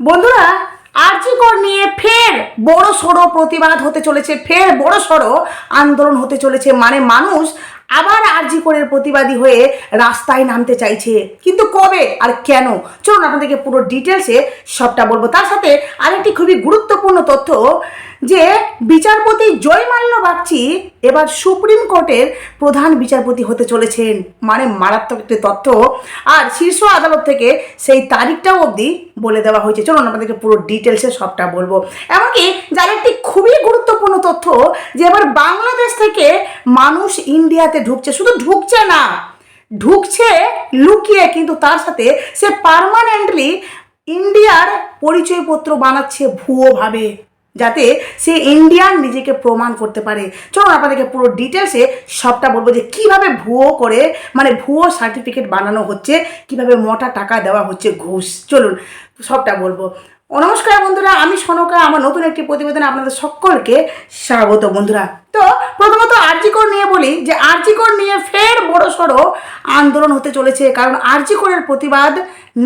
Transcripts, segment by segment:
বন্ধুরা আর্যিকর নিয়ে ফের বড় সড়ো প্রতিবাদ হতে চলেছে, ফের বড় সড়ো আন্দোলন হতে চলেছে। মানে মানুষ আবার আর্যিকরের প্রতিবাদী হয়ে রাস্তায় নামতে চাইছে। কিন্তু কবে আর কেন? চলুন আপনাদেরকে পুরো ডিটেলসে সবটা বলব। তার সাথে আরেকটি খুবই গুরুত্বপূর্ণ তথ্য যে বিচারপতি জয়মাল্য বাগচি এবার সুপ্রিম কোর্টের প্রধান বিচারপতি হতে চলেছেন। মানে মারাত্মক একটি তথ্য। আর শীর্ষ আদালত থেকে সেই তারিখটাও অবধি বলে দেওয়া হয়েছে। চলুন আপনাদেরকে পুরো ডিটেলসে সবটা বলব। এমনকি যার একটি খুবই গুরুত্বপূর্ণ তথ্য, যে এবার বাংলাদেশ থেকে মানুষ ইন্ডিয়াতে ঢুকছে। শুধু ঢুকছে না, ঢুকছে লুকিয়ে, কিন্তু তার সাথে সে পার্মানেন্টলি ইন্ডিয়ার পরিচয়পত্র বানাচ্ছে ভুয়োভাবে যাতে সে ইন্ডিয়ান নিজেকে প্রমাণ করতে পারে। চলুন আপনাদেরকে পুরো ডিটেলসে সবটা বলব যে কীভাবে ভুয়ো করে মানে ভুয়ো সার্টিফিকেট বানানো হচ্ছে, কীভাবে মোটা টাকা দেওয়া হচ্ছে ঘুষ। চলুন, সবটা বলব। নমস্কার বন্ধুরা, আমি সনকা, আমার নতুন একটি প্রতিবেদনে আপনাদের সকলকে স্বাগত বন্ধুরা। তো প্রথমত আরজিকর নিয়ে বলি যে, আরজিকর নিয়ে ফের বড় সড়ো আন্দোলন হতে চলেছে, কারণ আরজিকরের প্রতিবাদ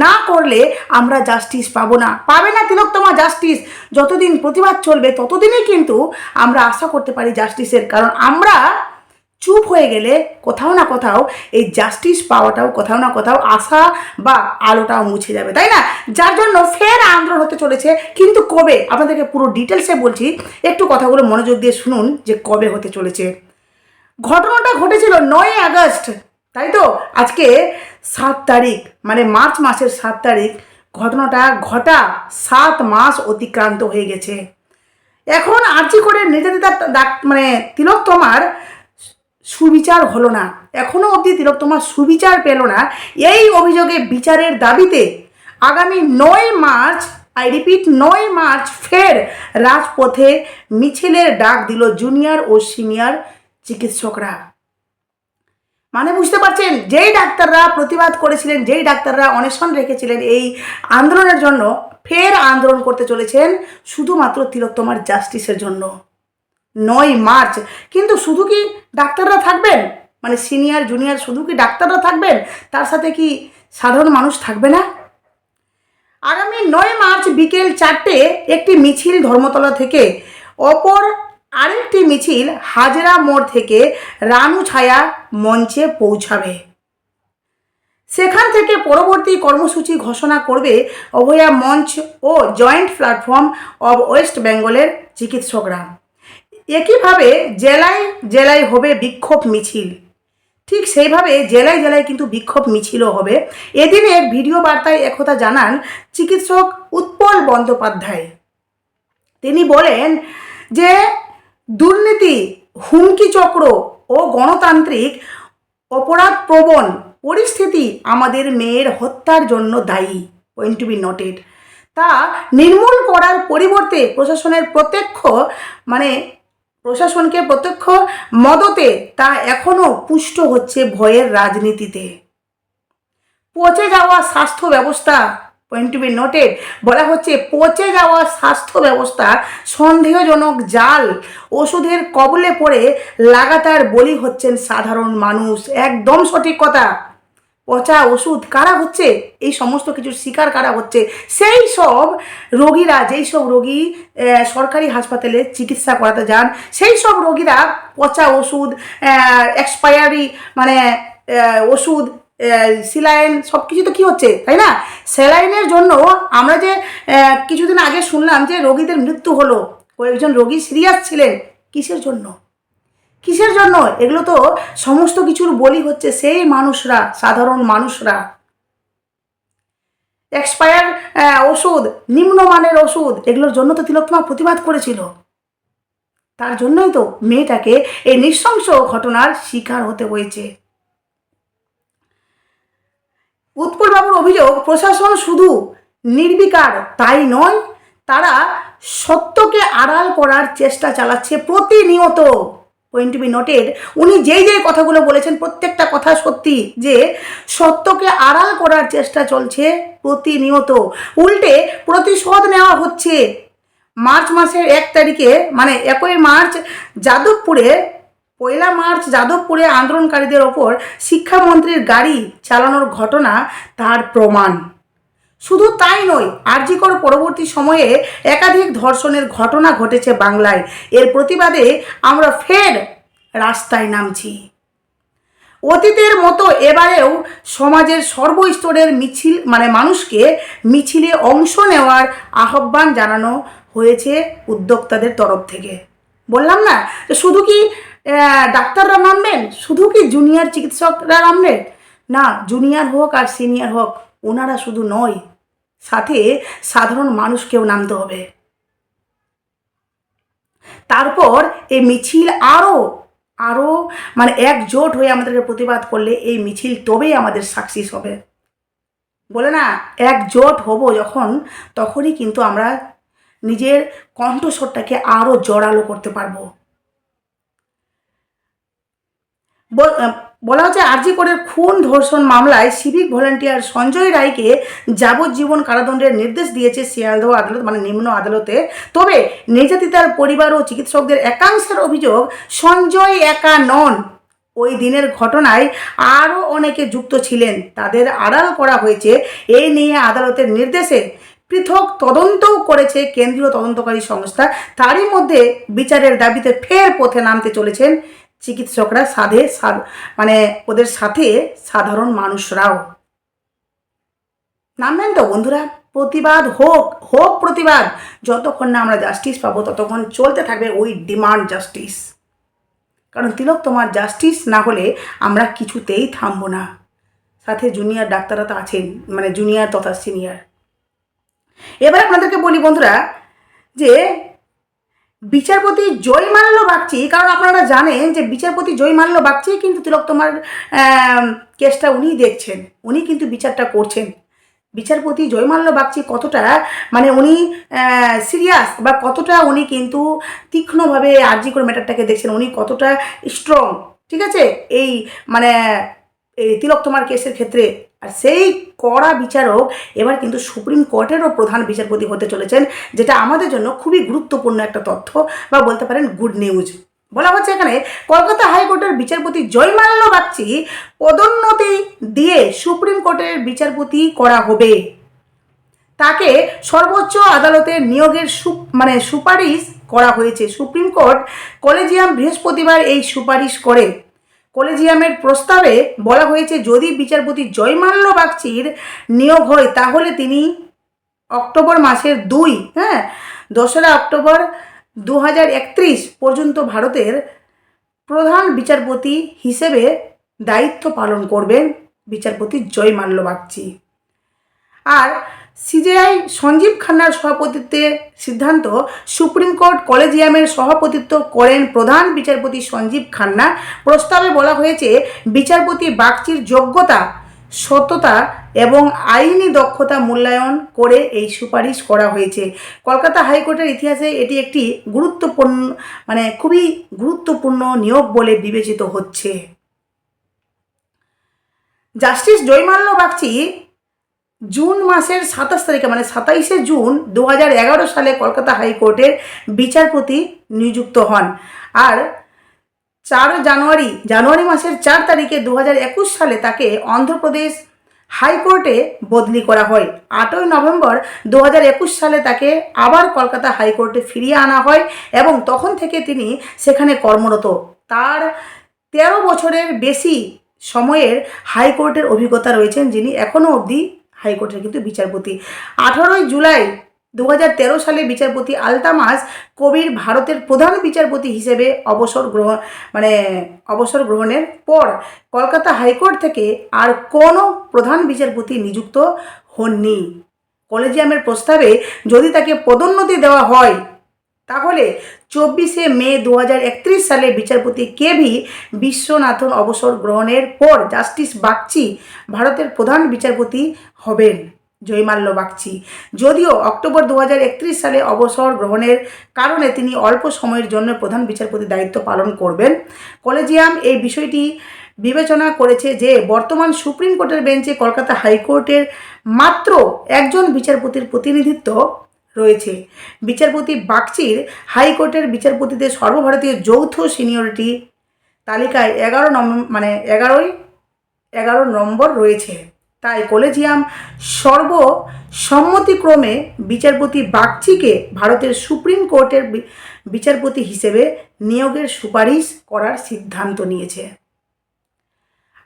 না করলে আমরা জাস্টিস পাবো না। পাবে না তিলোত্তমা জাস্টিস যতদিন প্রতিবাদ চলবে, ততদিনই কিন্তু আমরা আশা করতে পারি জাস্টিসের কারণ আমরা হয়ে গেলে কোথাও না কোথাও এই জাস্টিস পাওয়াটাও কোথাও না কোথাও আশা বা আলোটাও মুছে যাবে, তাই না? যার জন্য ফের আন্দোলন হতে চলেছে। কিন্তু কবে? আপনাদেরকে পুরো ডিটেলসে বলছি। একটু কথাগুলো মনোযোগ দিয়ে শুনুন যে কবে হতে চলেছে। ঘটনাটা ঘটেছিল নয় আগস্ট, তাই তো? আজকে সাত তারিখ মানে মার্চ মাসের সাত তারিখ ঘটনাটা ঘটা সাত মাস অতিক্রান্ত হয়ে গেছে। এখন আর্জি করে নির্যাতিতা মানে তিলক তোমার সুবিচার হলো না। এখনও অবধি তিলক তোমার সুবিচার পেল না। এই অভিযোগে বিচারের দাবিতে আগামী নয় মার্চ, আই রিপিট, নয় মার্চ ফের রাজপথে মিছিলের ডাক দিল জুনিয়র ও সিনিয়র চিকিৎসকরা। মানে বুঝতে পারছেন, যেই ডাক্তাররা প্রতিবাদ করেছিলেন, যেই ডাক্তাররা অনশন রেখেছিলেন, এই আন্দোলনের জন্য ফের আন্দোলন করতে চলেছেন শুধুমাত্র তিলোত্তমার জাস্টিসের জন্য। নয় মার্চ। কিন্তু শুধু কি ডাক্তাররা থাকবেন? মানে সিনিয়র, জুনিয়র শুধু কি ডাক্তাররা থাকবেন? তার সাথে কি সাধারণ মানুষ থাকবে না? আগামী নয় মার্চ বিকেল চারটে একটি মিছিল ধর্মতলা থেকে। অপর আরেকটি মিছিল হাজরা মোড় থেকে রানু ছায়া মঞ্চে পৌঁছাবে। সেখান থেকে পরবর্তী কর্মসূচি ঘোষণা করবে অভয়া মঞ্চ ও জয়েন্ট প্ল্যাটফর্ম অব ওয়েস্ট বেঙ্গলের চিকিৎসকরা। একইভাবে জেলায় জেলায় হবে বিক্ষোভ মিছিল। ঠিক সেইভাবে জেলায় জেলায় কিন্তু বিক্ষোভ মিছিলও হবে। এদিনে ভিডিও বার্তায় একথা জানান চিকিৎসক উৎপল বন্দ্যোপাধ্যায়। তিনি বলেন যে, দুর্নীতি হুমকি চক্র ও গণতান্ত্রিক অপরাধ প্রবণ পরিস্থিতি আমাদের মেয়ের হত্যার জন্য দায়ী। Point to be noted. তা নির্মূল করার পরিবর্তে প্রশাসনের প্রত্যক্ষ মানে প্রশাসনকে প্রত্যক্ষ মদতে তা এখনও পুষ্ট হচ্ছে ভয়ের রাজনীতিতে। পচে যাওয়া স্বাস্থ্য ব্যবস্থা পয়েন্ট টু বি নোটেড বলা হচ্ছে পচে যাওয়া স্বাস্থ্য ব্যবস্থা সন্দেহজনক জাল, ওষুধের কবলে পড়ে লাগাতার বলি হচ্ছেন সাধারণ মানুষ। একদম সঠিক কথা। পচা ওষুধ কারা হচ্ছে? এই সমস্ত কিছুর শিকার কারা হচ্ছে? সেই সব রোগীরা, যেই সব রোগী সরকারি হাসপাতালে চিকিৎসা করাতে যান, সেই সব রোগীরা পচা ওষুধ এক্সপায়ারি মানে ওষুধ সিলাইন, সব কিছু তো কী হচ্ছে, তাই না? স্যালাইনের জন্য আমরা যে কিছুদিন আগে শুনলাম যে রোগীদের মৃত্যু হলো। কয়েকজন রোগী সিরিয়াস ছিলেন। কিসের জন্য? কিসের জন্য? এগুলো তো সমস্ত কিছুর বলি হচ্ছে সেই মানুষরা, সাধারণ মানুষরা। এক্সপায়ার ওষুধ, নিম্নমানের ওষুধ, এগুলোর জন্য তো তিলোত্তমা প্রতিবাদ করেছিল। তার জন্যই তো মেয়েটাকে এই নৃশংস ঘটনার শিকার হতে হয়েছে। উৎপলবাবুর অভিযোগ, প্রশাসন শুধু নির্বিকার, তাই নয়, তারা সত্যকে আড়াল করার চেষ্টা চালাচ্ছে প্রতিনিয়ত। পয়েন্ট টু বি নোটেড উনি যেই যেই কথাগুলো বলেছেন, প্রত্যেকটা কথা সত্যি যে সত্যকে আড়াল করার চেষ্টা চলছে প্রতিনিয়ত। উল্টে প্রতিশোধ নেওয়া হচ্ছে। মার্চ মাসের এক তারিখে মানে একই মার্চ, যাদবপুরে, পয়লা মার্চ যাদবপুরে আন্দোলনকারীদের ওপর শিক্ষামন্ত্রীর গাড়ি চালানোর ঘটনা তার প্রমাণ। শুধু তাই নয়, আরজিকর পরবর্তী সময়ে একাধিক ধর্ষণের ঘটনা ঘটেছে বাংলায়। এর প্রতিবাদে আমরা ফের রাস্তায় নামছি। অতীতের মতো এবারেও সমাজের সর্বস্তরের মিছিল মানে মানুষকে মিছিলে অংশ নেওয়ার আহ্বান জানানো হয়েছে উদ্যোক্তাদের তরফ থেকে। বললাম না শুধু কি ডাক্তাররা নামবেন? শুধু কি জুনিয়র চিকিৎসকরা নামবেন? না জুনিয়র হোক আর সিনিয়র হোক ওনারা শুধু নয়, সাথে সাধারণ মানুষকেও নামতে হবে। তারপর এই মিছিল আরও আরও মানে একজোট হয়ে আমাদেরকে প্রতিবাদ করলে এই মিছিল তবেই আমাদের সাকসেস হবে। বলে না, একজোট হব যখন, তখনই কিন্তু আমরা নিজের কণ্ঠস্বরটাকে আরও জোরালো করতে পারব। বল- হচ্ছে আরজি করে খুন ধর্ষণ মামলায় সিভিক ভলেন্টিয়ার সঞ্জয় রায়কে যাবজ্জীবন কারাদণ্ডের নির্দেশ দিয়েছে শিয়ালদহ আদালত মানে নিম্ন আদালতে। তবে নির্যাতিতার পরিবার ও চিকিৎসকদের একাংশের অভিযোগ, সঞ্জয় একা নন। ওই দিনের ঘটনায় আরও অনেকে যুক্ত ছিলেন। তাদের আড়াল করা হয়েছে। এই নিয়ে আদালতের নির্দেশে পৃথক তদন্তও করেছে কেন্দ্রীয় তদন্তকারী সংস্থা। তারই মধ্যে বিচারের দাবিতে ফের পথে নামতে চলেছেন চিকিৎসকরা সাধে মানে ওদের সাথে সাধারণ মানুষরাও। নামবেন তো বন্ধুরা, প্রতিবাদ হোক হোক প্রতিবাদ। যতক্ষণ না আমরা জাস্টিস পাবো, ততক্ষণ চলতে থাকবে ওই ডিমান্ড জাস্টিস কারণ তিলক, তোমার জাস্টিস না হলে আমরা কিছুতেই থামবো না। সাথে জুনিয়র ডাক্তাররা তো আছেন মানে জুনিয়র তথা সিনিয়র এবার আপনাদেরকে বলি বন্ধুরা, যে বিচারপতি জয় জয়মাল্য বাগচি কারণ আপনারা জানেন যে বিচারপতি জয় জয়মাল্য বাগচি কিন্তু তিলক তোমার কেসটা উনিই দেখছেন, উনি কিন্তু বিচারটা করছেন। বিচারপতি জয়মাল্য বাগচি কতটা মানে উনি সিরিয়াস বা কতটা উনি কিন্তু তীক্ষ্ণভাবে আর্জি করে ম্যাটারটাকে দেখছেন, উনি কতটা স্ট্রং ঠিক আছে? এই মানে এই তিলক তোমার কেসের ক্ষেত্রে আর সেই কড়া বিচারক এবার কিন্তু সুপ্রিম কোর্টেরও প্রধান বিচারপতি হতে চলেছেন, যেটা আমাদের জন্য খুবই গুরুত্বপূর্ণ একটা তথ্য বা বলতে পারেন গুড নিউজ বলা হচ্ছে এখানে, কলকাতা হাইকোর্টের বিচারপতি জয়মাল্য বাগচি পদোন্নতি দিয়ে সুপ্রিম কোর্টের বিচারপতি করা হবে। তাকে সর্বোচ্চ আদালতে নিয়োগের সু মানে সুপারিশ করা হয়েছে। সুপ্রিম কোর্ট কলেজিয়াম বৃহস্পতিবার এই সুপারিশ করে। কলেজিয়ামের প্রস্তাবে বলা হয়েছে, যদি বিচারপতি জয়মাল্য বাগচির নিয়োগ হয়, তাহলে তিনি অক্টোবর মাসের দুই হ্যাঁ দোসরা অক্টোবর দু হাজার একত্রিশ পর্যন্ত ভারতের প্রধান বিচারপতি হিসেবে দায়িত্ব পালন করবেন বিচারপতি জয়মাল্য বাগচি। আর সিজেআই সঞ্জীব খান্নার সভাপতিত্বে সিদ্ধান্ত সুপ্রিম কোর্ট কলেজিয়ামের সভাপতিত্ব করেন প্রধান বিচারপতি সঞ্জীব খান্না। প্রস্তাবে বলা হয়েছে, বিচারপতি বাগচির যোগ্যতা সততা এবং আইনি দক্ষতা মূল্যায়ন করে এই সুপারিশ করা হয়েছে। কলকাতা হাইকোর্টের ইতিহাসে এটি একটি গুরুত্বপূর্ণ মানে খুবই গুরুত্বপূর্ণ নিয়োগ বলে বিবেচিত হচ্ছে। জাস্টিস জয়মাল্য বাগচি জুন মাসের সাতাশ তারিখে মানে সাতাইশে জুন দু সালে কলকাতা হাইকোর্টের বিচারপতি নিযুক্ত হন। আর চার জানুয়ারি জানুয়ারি মাসের চার তারিখে দু সালে তাকে অন্ধ্রপ্রদেশ হাইকোর্টে বদলি করা হয়। আটই নভেম্বর দু সালে তাকে আবার কলকাতা হাইকোর্টে ফিরিয়ে আনা হয় এবং তখন থেকে তিনি সেখানে কর্মরত। তার তেরো বছরের বেশি সময়ের হাইকোর্টের অভিজ্ঞতা রয়েছেন যিনি এখনও অবধি হাইকোর্টের কিন্তু বিচারপতি। আঠারোই জুলাই দু হাজার তেরো সালে বিচারপতি আলতামাস কবির ভারতের প্রধান বিচারপতি হিসেবে অবসর গ্রহণ মানে অবসর গ্রহণের পর কলকাতা হাইকোর্ট থেকে আর কোনো প্রধান বিচারপতি নিযুক্ত হননি। কলেজিয়ামের প্রস্তাবে যদি তাকে পদোন্নতি দেওয়া হয় তাহলে চব্বিশে মে দু হাজার একত্রিশ সালে বিচারপতি কে ভি বিশ্বনাথন অবসর গ্রহণের পর জাস্টিস বাগচি ভারতের প্রধান বিচারপতি হবেন। জয়মাল্য বাগচি। যদিও অক্টোবর দু হাজার একত্রিশ সালে অবসর গ্রহণের কারণে তিনি অল্প সময়ের জন্য প্রধান বিচারপতি দায়িত্ব পালন করবেন। কলেজিয়াম এই বিষয়টি বিবেচনা করেছে যে বর্তমান সুপ্রিম কোর্টের বেঞ্চে কলকাতা হাইকোর্টের মাত্র একজন বিচারপতির প্রতিনিধিত্ব রয়েছে। বিচারপতি বাগচির হাইকোর্টের বিচারপতিদের সর্বভারতীয় যৌথ সিনিয়রিটি তালিকায় এগারো নম্বর মানে এগারোই, এগারো নম্বর রয়েছে। তাই কলেজিয়াম সর্বসম্মতিক্রমে বিচারপতি বাগচিকে ভারতের সুপ্রিম কোর্টের বিচারপতি হিসেবে নিয়োগের সুপারিশ করার সিদ্ধান্ত নিয়েছে।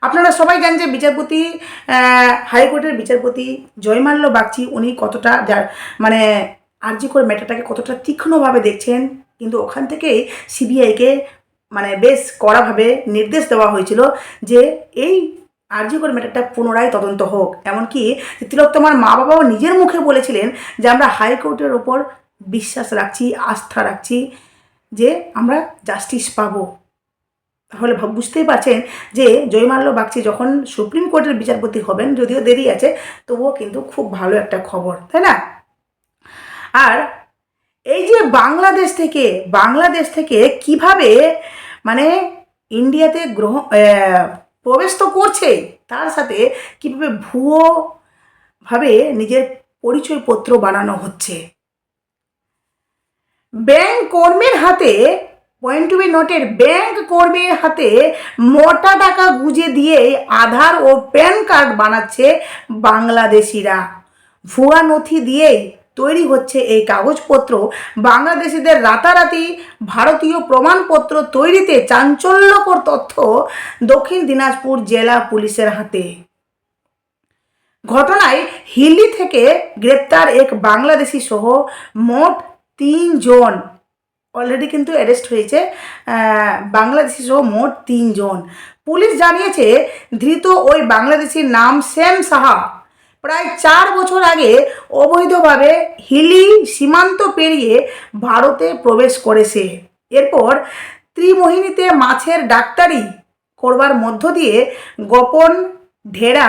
আপনারা সবাই জানেন যে বিচারপতি হাইকোর্টের বিচারপতি জয়মাল্য বাগচি, উনি কতটা মানে আরজিকর ম্যাটারটাকে কতটা তীক্ষ্ণভাবে দেখছেন, কিন্তু ওখান থেকেই সিবিআইকে মানে বেশ কড়াভাবে নির্দেশ দেওয়া হয়েছিল যে এই আরজিকর ম্যাটারটা পুনরায় তদন্ত হোক। এমনকি তিলোত্তমার মা বাবাও নিজের মুখে বলেছিলেন যে আমরা হাইকোর্টের ওপর বিশ্বাস রাখছি, আস্থা রাখছি যে আমরা জাস্টিস পাবো। তাহলে বুঝতেই পারছেন যে জয়মাল্য বাগচি যখন সুপ্রিম কোর্টের বিচারপতি হবেন, যদিও দেরি আছে, তবুও কিন্তু খুব ভালো একটা খবর, তাই না? আর এই যে বাংলাদেশ থেকে বাংলাদেশ থেকে কীভাবে মানে ইন্ডিয়াতে গ্রহ প্রবেশ তো করছে তার সাথে কীভাবে ভুয়ো ভাবে নিজের পরিচয়পত্র বানানো হচ্ছে। ব্যাংক কর্মীর হাতে পয়েন্ট টু বি নোটের ব্যাংক কর্মীর হাতে মোটা টাকা গুজে দিয়ে আধার ও প্যান কার্ড বানাচ্ছে বাংলাদেশিরা। ভুয়া নথি দিয়েই তৈরি হচ্ছে এই কাগজপত্র। বাংলাদেশিদের রাতারাতি ভারতীয় প্রমাণপত্র তৈরিতে চাঞ্চল্যকর তথ্য দক্ষিণ দিনাজপুর জেলা পুলিশের হাতে। ঘটনায় হিলি থেকে গ্রেপ্তার এক বাংলাদেশি সহ মোট তিনজন অলরেডি কিন্তু অ্যারেস্ট হয়েছে বাংলাদেশি সহ মোট তিনজন পুলিশ জানিয়েছে, ধৃত ওই বাংলাদেশির নাম শ্যাম সাহা প্রায় চার বছর আগে অবৈধভাবে হিলি সীমান্ত পেরিয়ে ভারতে প্রবেশ করেছে। এরপর ত্রিমোহিনীতে মাছের ডাক্তারি করবার মধ্য দিয়ে গোপন ঢেরা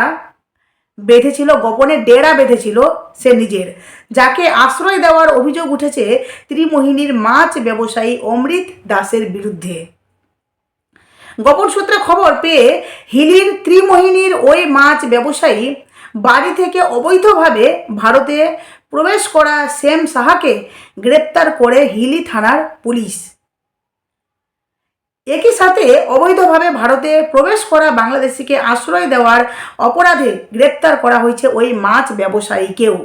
বেঁধেছিল, গোপনে ডেরা বেঁধেছিল সে নিজের, যাকে আশ্রয় দেওয়ার অভিযোগ উঠেছে ত্রিমোহিনীর মাছ ব্যবসায়ী অমৃত দাসের বিরুদ্ধে। গোপন সূত্রে খবর পেয়ে হিলির ত্রিমোহিনীর ওই মাছ ব্যবসায়ী বাড়ি থেকে অবৈধভাবে ভারতে প্রবেশ করা শ্যাম সাহাকে গ্রেপ্তার করে হিলি থানার পুলিশ। একই সাথে অবৈধভাবে ভারতে প্রবেশ করা বাংলাদেশিকে আশ্রয় দেওয়ার অপরাধে গ্রেপ্তার করা হয়েছে ওই মাছ ব্যবসায়ীকেও।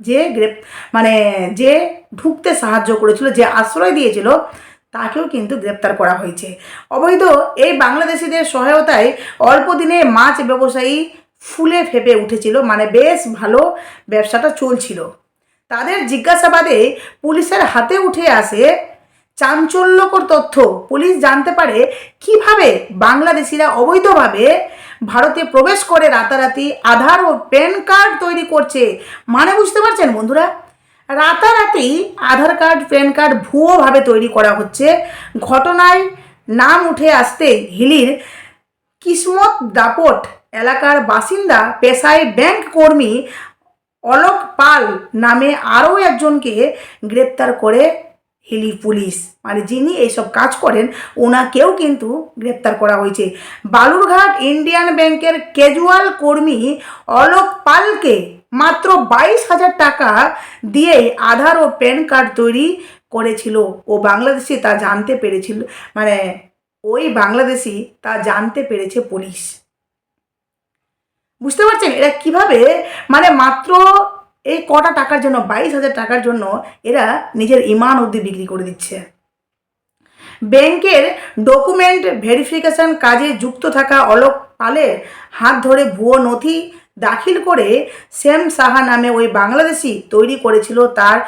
যে গ্রেপ মানে যে ঢুকতে সাহায্য করেছিল, যে আশ্রয় দিয়েছিল, তাকেও কিন্তু গ্রেপ্তার করা হয়েছে। অবৈধ এই বাংলাদেশিদের সহায়তায় অল্প দিনে মাছ ব্যবসায়ী ফুলে ফেপে উঠেছিল মানে বেশ ভালো ব্যবসাটা চলছিল। তাদের জিজ্ঞাসাবাদে পুলিশের হাতে উঠে আসে চাঞ্চল্যকর তথ্য। পুলিশ জানতে পারে কীভাবে বাংলাদেশিরা অবৈধভাবে ভারতে প্রবেশ করে রাতারাতি আধার ও প্যান কার্ড তৈরি করছে মানে বুঝতে পারছেন বন্ধুরা? রাতারাতি আধার কার্ড, প্যান কার্ড ভুয়োভাবে তৈরি করা হচ্ছে। ঘটনায় নাম উঠে আসতে হিলির কিসমত দাপট এলাকার বাসিন্দা, পেশায় ব্যাংক কর্মী অলোক পাল নামে আরও একজনকে গ্রেপ্তার করে হিলি পুলিশ। মানে যিনি এইসব কাজ করেন ওনাকেও কিন্তু গ্রেপ্তার করা হয়েছে। বালুরঘাট ইন্ডিয়ান ব্যাংকের ক্যাজুয়াল কর্মী অলোক পালকে মাত্র বাইশ হাজার টাকা দিয়ে আধার ও প্যান কার্ড তৈরি করেছিল। ও বাংলাদেশি তা জানতে পেরেছিল মানে ওই বাংলাদেশি তা জানতে পেরেছে পুলিশ। বুঝতে পারছেন? এরা কীভাবে মানে মাত্র এই কটা টাকার জন্য, বাইশ হাজার টাকার জন্য এরা নিজের ইমান অবধি বিক্রি করে দিচ্ছে। ব্যাংকের ডকুমেন্ট ভেরিফিকেশন কাজে যুক্ত থাকা অলোক পালের হাত ধরে ভুয়ো নথি দাখিল করে শ্যাম সাহা নামে ওই বাংলাদেশি তৈরি করেছিল তার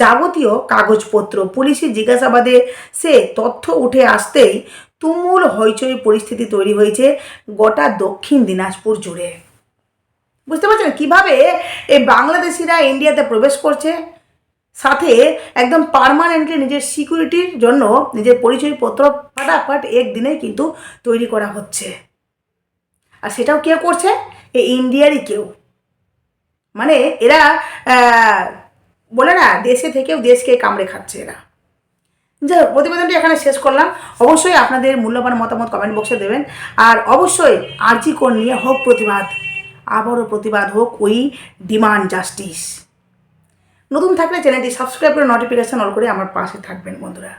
যাবতীয় কাগজপত্র। পুলিশি জিজ্ঞাসাবাদে সে তথ্য উঠে আসতেই তুমুল হইচই পরিস্থিতি তৈরি হয়েছে গোটা দক্ষিণ দিনাজপুর জুড়ে। বুঝতে পারছেন কীভাবে এই বাংলাদেশিরা ইন্ডিয়াতে প্রবেশ করছে? সাথে একদম পারমানেন্টলি নিজের সিকিউরিটির জন্য নিজের পরিচয় পরিচয়পত্র ফাটাফাট একদিনে কিন্তু তৈরি করা হচ্ছে। আর সেটাও কে করছে? এই ইন্ডিয়ারই কেউ। মানে এরা বলে না, দেশে থেকেও দেশকে কামড়ে খাচ্ছে এরা। যাই হোক, প্রতিবেদনটি এখানে শেষ করলাম। অবশ্যই আপনাদের মূল্যবান মতামত কমেন্ট বক্সে দেবেন। আর অবশ্যই আরজি কোণ নিয়ে হোক প্রতিবাদ। আবারও প্রতিবাদ হোক ওই ডিমান্ড জাস্টিস। নতুন থাকলে চ্যানেলটি সাবস্ক্রাইব করে নোটিফিকেশান অল করে আমার পাশে থাকবেন বন্ধুরা।